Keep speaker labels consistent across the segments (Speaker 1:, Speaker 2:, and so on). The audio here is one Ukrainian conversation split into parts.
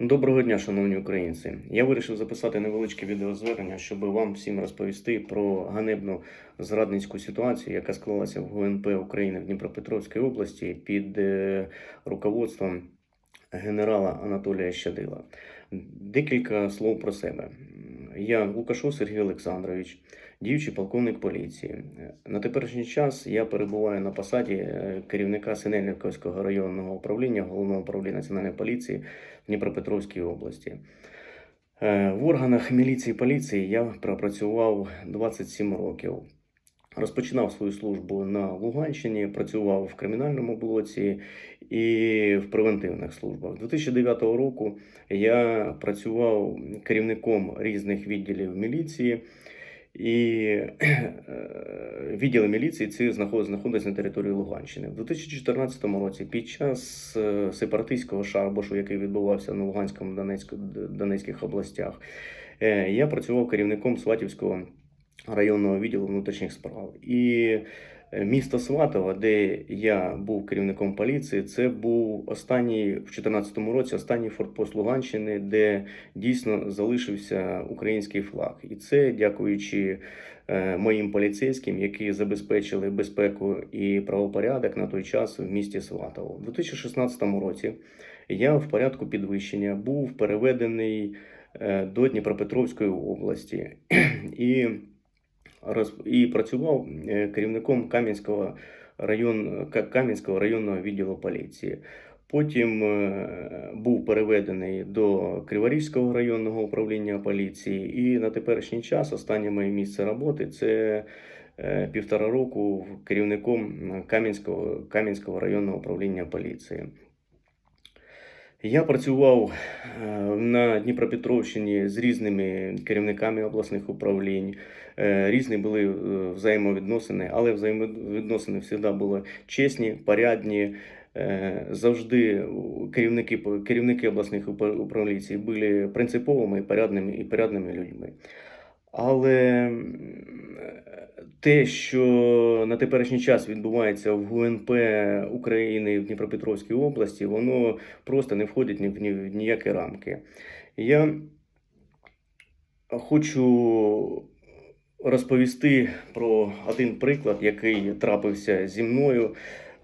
Speaker 1: Доброго дня, шановні українці. Я вирішив записати невеличке відеозвернення, щоб вам всім розповісти про ганебну зрадницьку ситуацію, яка склалася в ГУНП України в Дніпропетровській області під е, руководством генерала Анатолія Щадила. Декілька слов про себе. Я Лукашов Сергій Олександрович, діючий полковник поліції. На теперішній час я перебуваю на посаді е, керівника Синельниковського районного управління Головного управління національної поліції в Дніпропетровській області. Е, В органах міліції поліції я пропрацював 27 років. Розпочинав свою службу на Луганщині, працював в кримінальному блоці і в превентивних службах. 2009 року я працював керівником різних відділів міліції, і е, відділи міліції ці знаход- знаходяться на території Луганщини. В 2014 році, під час е, сепаратистського шарбушу, який відбувався на Луганському Донецьку, Донецьких областях, е, я працював керівником Сватівського районного відділу внутрішніх справ. І е, місто Сватово, де я був керівником поліції, це був останній в 2014 році останній фортпост Луганщини, де дійсно залишився український флаг. І це дякуючи е, моїм поліцейським, які забезпечили безпеку і правопорядок на той час в місті Сватово. У 2016 році я в порядку підвищення був переведений е, до Дніпропетровської області і і працював е, керівником Кам'янського район, Кам'янського районного відділу поліції. Потім е, був переведений до Криворізького районного управління поліції, і на теперішній час останнє моє місце роботи це е, півтора року керівником Кам'янського, Кам'янського районного управління поліції. Я працював е, на Дніпропетровщині з різними керівниками обласних управлінь. Е, Різні були е, взаємовідносини, але взаємовідносини завжди були чесні, порядні. Завжди керівники, керівники обласних управлінь були принциповими порядними, і порядними людьми. Але те, що на теперішній час відбувається в ГУНП України в Дніпропетровській області, воно просто не входить ні в ніякі рамки. Я хочу розповісти про один приклад, який трапився зі мною,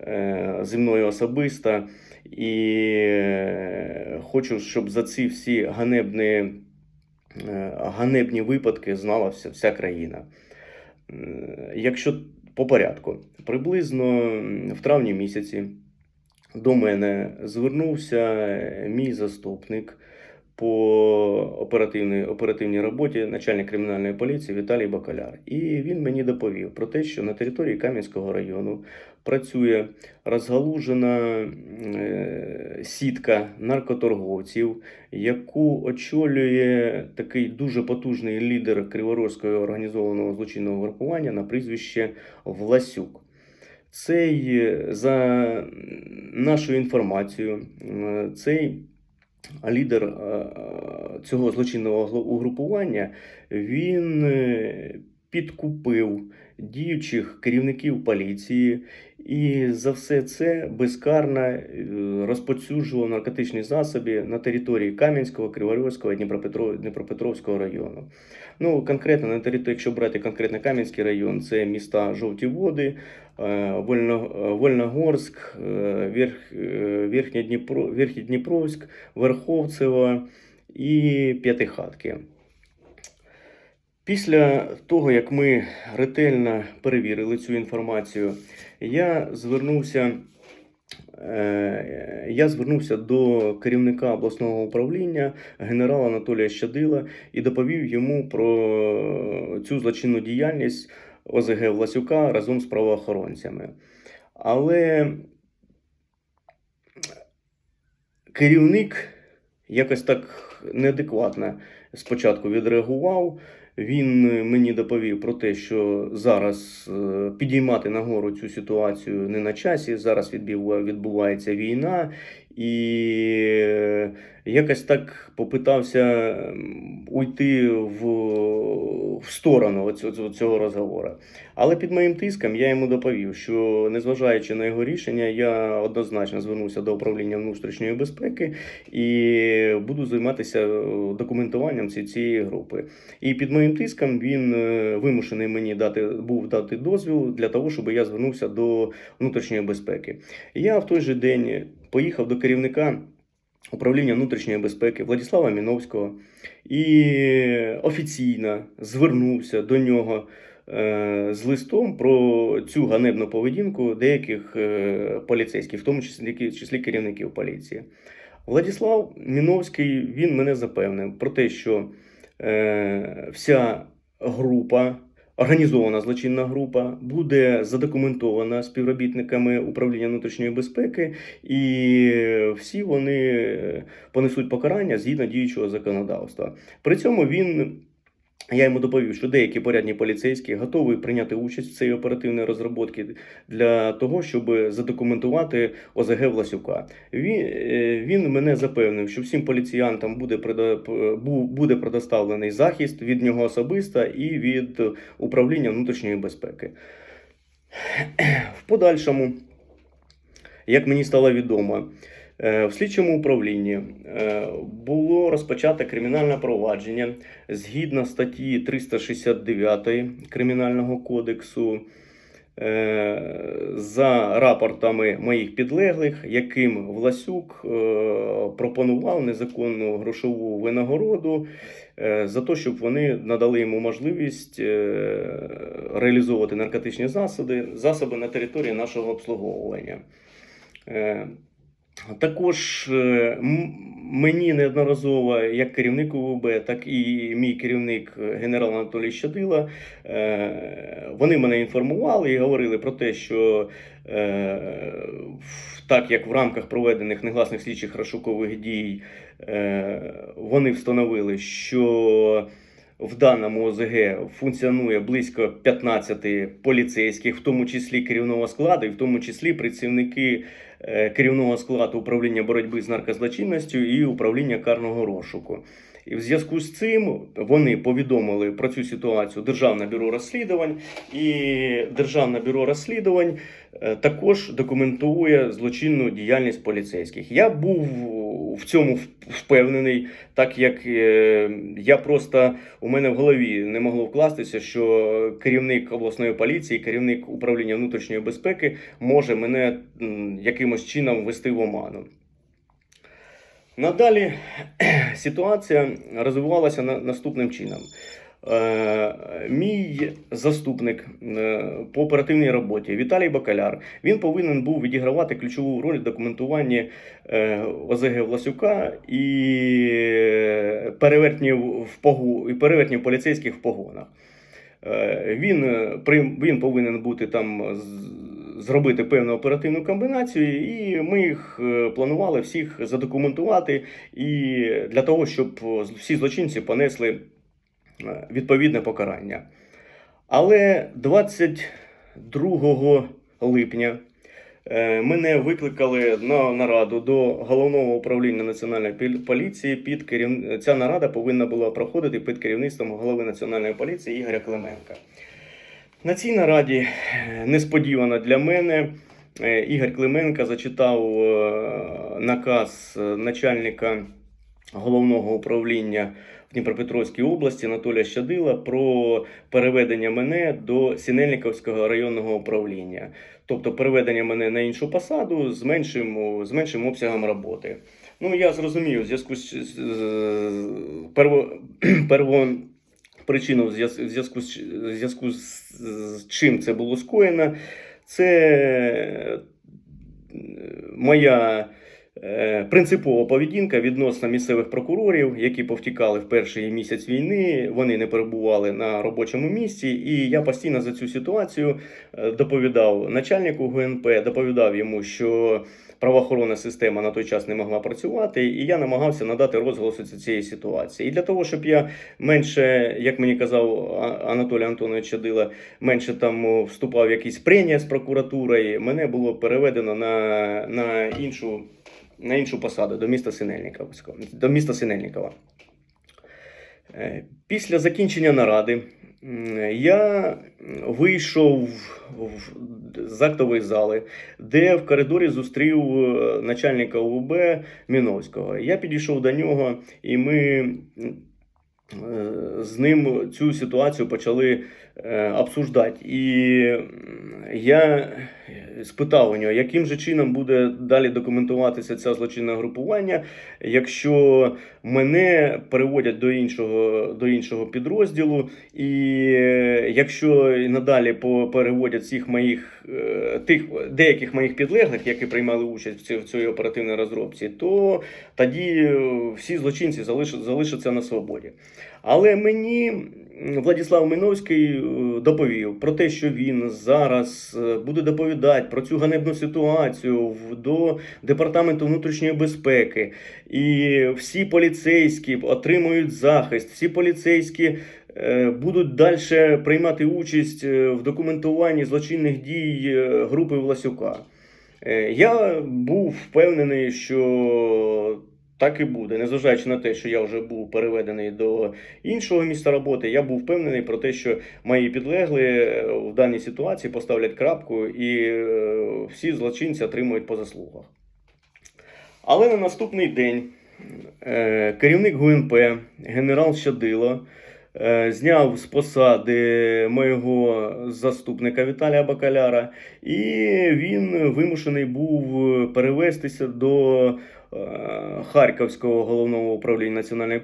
Speaker 1: е, зі мною особисто. І е, хочу, щоб за ці всі ганебні, ганебні випадки знала вся, вся країна. Е, Якщо по порядку, приблизно в травні місяці до мене звернувся е, мій заступник по оперативній, оперативній роботі, начальник кримінальної поліції Віталій Бакаляр. І він мені доповів про те, що на території Кам'янського району працює розгалужена е, сітка наркоторговців, яку очолює такий дуже потужний лідер Криворозького організованого злочинного групування на прізвище Власюк. Цей, е, за нашою інформацією, е, цей лідер е, е, цього злочинного угрупування він е, підкупив діючих керівників поліції і за все це безкарно е, розповсюджував наркотичні засоби на території Кам'янського, Криворізького і Дніпропетровського району. Ну, конкретно на території, якщо брати конкретно Кам'янський район, це міста Жовті Води, е, Вольногорськ, е, Верх, Дніпро, Верхнєдніпровськ, Верховцево і П'ятихатки. Після того, як ми ретельно перевірили цю інформацію, я звернувся, е, я звернувся до керівника обласного управління генерала Анатолія Щадила і доповів йому про цю злочинну діяльність ОЗГ Власюка разом з правоохоронцями. Але керівник якось так неадекватно спочатку відреагував. Він е, мені доповів про те, що зараз е, підіймати нагору цю ситуацію не на часі. Зараз відбувається війна, і е, якось так попитався уйти в, в сторону цього, розговору. Але під моїм тиском я йому доповів, що незважаючи на його рішення, я однозначно звернувся до управління внутрішньої безпеки і буду займатися документуванням цієї групи. І під моїм тиском він е, вимушений мені дати був дати дозвіл для того, щоб я звернувся до внутрішньої безпеки. Я в той же день поїхав до керівника управління внутрішньої безпеки Владислава Міновського і офіційно звернувся до нього е, з листом про цю ганебну поведінку деяких е, поліцейських, в тому числі, числі керівників поліції. Владислав Міновський він мене запевнив про те, що вся група, організована злочинна група, буде задокументована співробітниками управління внутрішньої безпеки, і всі вони е, понесуть покарання згідно діючого законодавства. При цьому він. Я йому доповів, що деякі порядні поліцейські готові прийняти участь в цій оперативній розробці для того, щоб задокументувати ОЗГ Власюка. Він, е, він мене запевнив, що всім поліціянтам буде, буде предоставлений захист від нього особисто і від управління внутрішньої безпеки. В подальшому, як мені стало відомо, в слідчому управлінні е, було розпочато кримінальне провадження згідно статті 369 Кримінального кодексу е, за рапортами моїх підлеглих, яким Власюк е, пропонував незаконну грошову винагороду е, за те, щоб вони надали йому можливість е, реалізовувати наркотичні засоби, засоби на території нашого обслуговування. Також е, мені неодноразово, як керівник УВБ, так і мій керівник е, генерал Анатолій Щадила, е, вони мене інформували і говорили про те, що так як в рамках проведених негласних слідчих розшукових дій вони встановили, що в даному ОЗГ функціонує близько 15 поліцейських, в тому числі керівного складу, і в тому числі працівники е, керівного складу управління боротьби з наркозлочинністю і управління карного розшуку. І в зв'язку з цим вони повідомили про цю ситуацію Державне бюро розслідувань, і Державне бюро розслідувань е, також документує злочинну діяльність поліцейських. Я був в цьому впевнений, так як е, я просто у мене в голові не могло вкластися, що керівник обласної поліції, керівник управління внутрішньої безпеки може мене якимось чином ввести в оману. Надалі ситуація розвивалася наступним чином. Е, Мій заступник е, по оперативній роботі Віталій Бакаляр він повинен був відігравати ключову роль в документуванні е, ОЗГ Власюка і перевертнів в погу, і перевертнів поліцейських в погонах. Він, він повинен бути там зробити певну оперативну комбінацію, і ми їх планували всіх задокументувати і для того, щоб всі злочинці понесли відповідне покарання. Але 22 липня е, мене викликали на нараду до головного управління національної поліції. Під керів... Ця нарада повинна була проходити під керівництвом голови національної поліції Ігоря Клименка. На цій нараді е, несподівано для мене е, Ігор Клименко зачитав е, наказ е, начальника головного управління Дніпропетровській області. Анатолія Щадила про переведення мене до Сінельниковського районного управління, тобто переведення мене на іншу посаду з меншим, з меншим обсягом роботи. Ну я зрозумів, зв'язку з, перво, перво причину зв'язку з, зв'язку з, чим це було скоєно, це е, моя принципова поведінка відносно місцевих прокурорів, які повтікали в перший місяць війни. Вони не перебували на робочому місці, і я постійно за цю ситуацію е, доповідав начальнику ГНП, доповідав йому, що правоохоронна система на той час не могла працювати, і я намагався надати розголосу цієї ситуації. І для того, щоб я менше, як мені казав Анатолій Антонович Чадила, менше там вступав в якісь прення з прокуратурою, мене було переведено на, на іншу на іншу посаду до міста Синельникова. До міста Синельникова. Е, Після закінчення наради я вийшов з актової зали, де в коридорі зустрів е, начальника УВБ Міновського. Я підійшов до нього, і ми е, з ним цю ситуацію почали обсуждати. І я спитав у нього, яким же чином буде далі документуватися це злочинне групування, якщо мене переводять до іншого, до іншого підрозділу, і е, якщо надалі переводять всіх моїх е, тих деяких моїх підлеглих, які приймали участь в цій, в цій оперативній розробці, то тоді е, всі злочинці залиш- залишаться на свободі. Але мені Владислав Миновський е, доповів про те, що він зараз е, буде доповідати про цю ганебну ситуацію до департаменту внутрішньої безпеки, і всі поліцейські отримують захист, всі поліцейські. Е, Будуть далі приймати участь е, в документуванні злочинних дій е, групи Власюка. Я був впевнений, що так і буде, незважаючи на те, що я вже був переведений до іншого місця роботи, я був впевнений про те, що мої підлегли в даній ситуації поставлять крапку і всі злочинці отримують по заслугах. Але на наступний день керівник ГУНП генерал Щадило зняв з посади моєго заступника Віталія Бакаляра, і він вимушений був перевестися до е, Харківського головного управління національної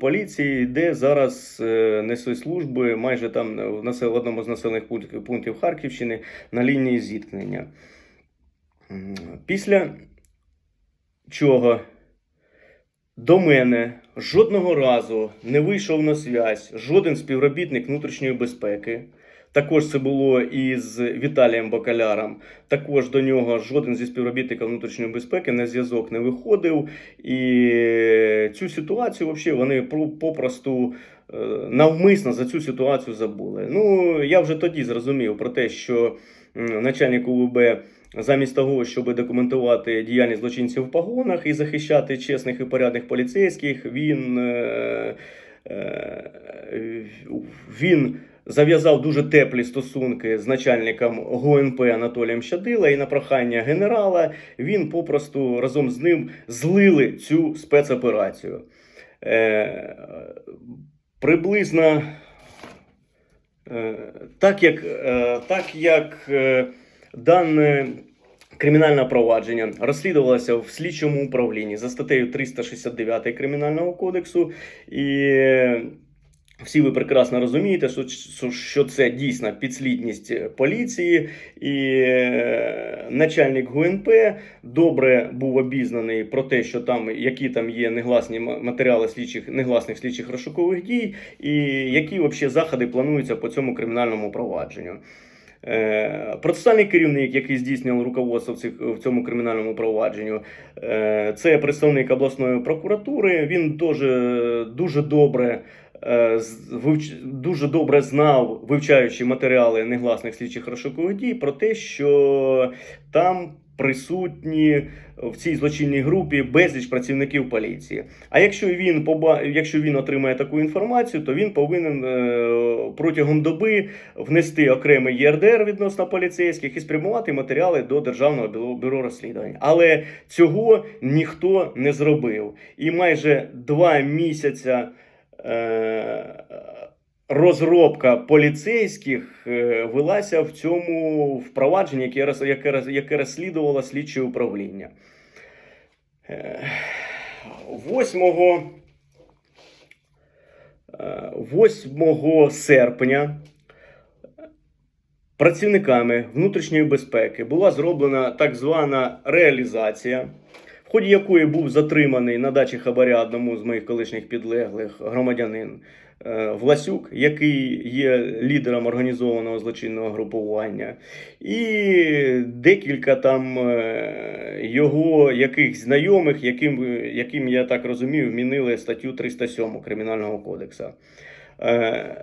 Speaker 1: поліції, де зараз е, несе служби майже там в одному з населених пунктів Харківщини на лінії зіткнення. Після чого до мене жодного разу не вийшов на зв'язь жоден співробітник внутрішньої безпеки. Також це було і з Віталієм Бакаляром. Також до нього жоден зі співробітників внутрішньої безпеки на зв'язок не виходив. І цю ситуацію взагалі вони попросту е, навмисно за цю ситуацію забули. Ну я вже тоді зрозумів про те, що начальник УВБ замість того, щоб документувати діяльність злочинців в погонах і захищати чесних і порядних поліцейських, він, е, е, він зав'язав дуже теплі стосунки з начальником ГУНП Анатолієм Щадила, і на прохання генерала він попросту разом з ним злили цю спецоперацію. Е, приблизно так як, так як дане кримінальне провадження розслідувалося в слідчому управлінні за статтею 369 Кримінального кодексу. І всі ви прекрасно розумієте, що, це дійсно підслідність поліції, і е, начальник ГУНП добре був обізнаний про те, що там які там є негласні матеріали слідчих негласних слідчих розшукових дій, і які взагалі заходи плануються по цьому кримінальному провадженню. Е, Процесуальний керівник, який здійснював руководство в, цих, в цьому кримінальному провадженню, е, це представник обласної прокуратури. Він теж дуже добре. е, Дуже добре знав, вивчаючи матеріали негласних слідчих розшукових дій, про те, що там присутні в цій злочинній групі безліч працівників поліції. А якщо він поба... якщо він отримає таку інформацію, то він повинен е, протягом доби внести окремий ЄРДР відносно поліцейських і спрямувати матеріали до Державного бюро, розслідувань. Але цього ніхто не зробив. І майже два місяця. Е, Розробка поліцейських е, велася в цьому впровадженні, яке, яке, яке розслідувало слідче управління. Е, 8, е, 8 серпня працівниками внутрішньої безпеки була зроблена так звана реалізація, в ході якої був затриманий на дачі хабаря одному з моїх колишніх підлеглих громадянин е, Власюк, який є лідером організованого злочинного групування, і декілька там е, його якихось знайомих, яким, яким я так розумію, вмінили статтю 307 Кримінального кодексу. Е,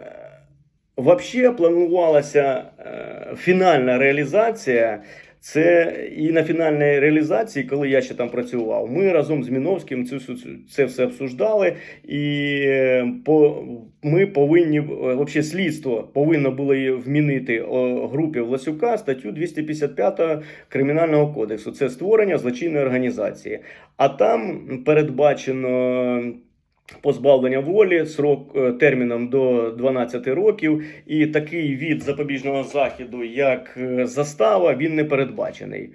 Speaker 1: Вообще планувалася фінальна реалізація. Це і на фінальній реалізації, коли я ще там працював, ми разом з Міновським цю- це все обсуждали, і е, по, ми повинні, взагалі слідство повинно було вмінити групі Власюка статтю 255 Кримінального кодексу. Це створення злочинної організації. А там передбачено позбавлення волі срок е, терміном до 12 років, і такий від запобіжного заходу, як е, застава, він не передбачений.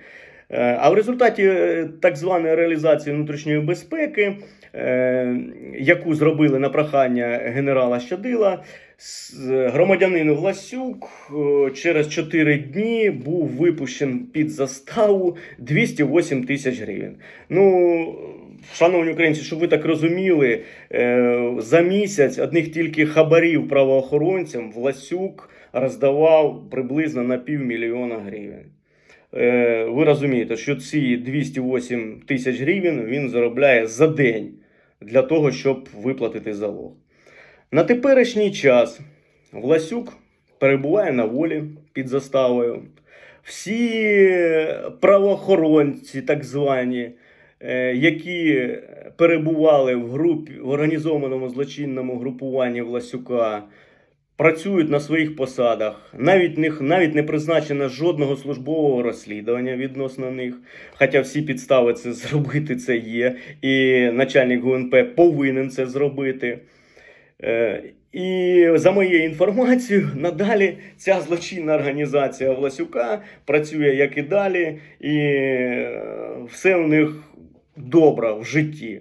Speaker 1: Е, А в результаті е, так званої реалізації внутрішньої безпеки, е, яку зробили на прохання генерала Щадила, громадянин Власюк через 4 дні був випущен під заставу 208 тисяч гривень. Ну, шановні українці, щоб ви так розуміли, за місяць одних тільки хабарів правоохоронцям Власюк роздавав приблизно на півмільйона гривень. Е, Ви розумієте, що ці 208 тисяч гривень він заробляє за день для того, щоб виплатити залог. На теперішній час Власюк перебуває на волі під заставою. Всі правоохоронці, так звані, е, які перебували в групі в організованому злочинному групуванні Власюка, працюють на своїх посадах. Навіть них навіть не призначено жодного службового розслідування відносно них. Хоча всі підстави це зробити це є, і начальник ГУНП повинен це зробити. Е, І за моєю інформацією, надалі ця злочинна організація Власюка працює як і далі, і е, все у них добре в житті.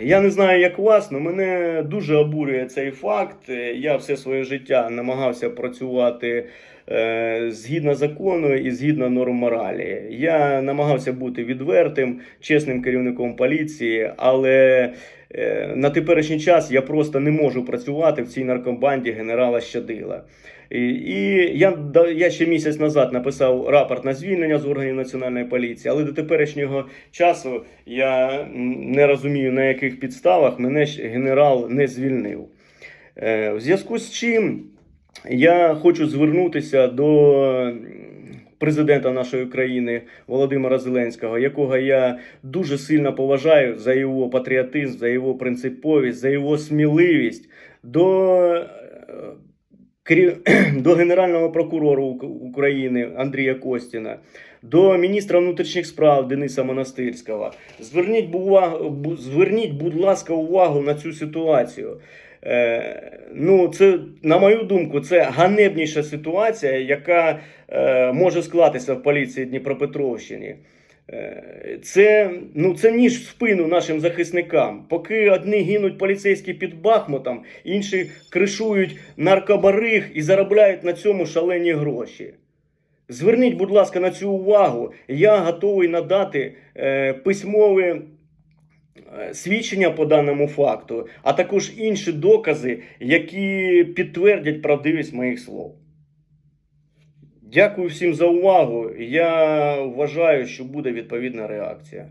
Speaker 1: Я не знаю, як вас, але мене дуже обурює цей факт. Я все своє життя намагався працювати е, згідно закону і згідно норм моралі. Я намагався бути відвертим, чесним керівником поліції, але е, на теперішній час я просто не можу працювати в цій наркомбанді генерала Щадила. І, я, я ще місяць назад написав рапорт на звільнення з органів національної поліції, але до теперішнього часу я не розумію, на яких підставах мене генерал не звільнив. Е, в зв'язку з чим я хочу звернутися до президента нашої країни Володимира Зеленського, якого я дуже сильно поважаю за його патріотизм, за його принциповість, за його сміливість до. До Генерального прокурора України Андрія Костіна, до міністра внутрішніх справ Дениса Монастирського. Зверніть, бу- зверніть, будь ласка, увагу на цю ситуацію. Е, ну, це, на мою думку, це ганебніша ситуація, яка е, може склатися в поліції Дніпропетровщини. Це, ну, це ніж в спину нашим захисникам. Поки одні гинуть поліцейські під Бахмутом, інші кришують наркобариг і заробляють на цьому шалені гроші. Зверніть, будь ласка, на цю увагу. Я готовий надати е, письмове свідчення по даному факту, а також інші докази, які підтвердять правдивість моїх слов. Дякую всім за увагу. Я вважаю, що буде відповідна реакція.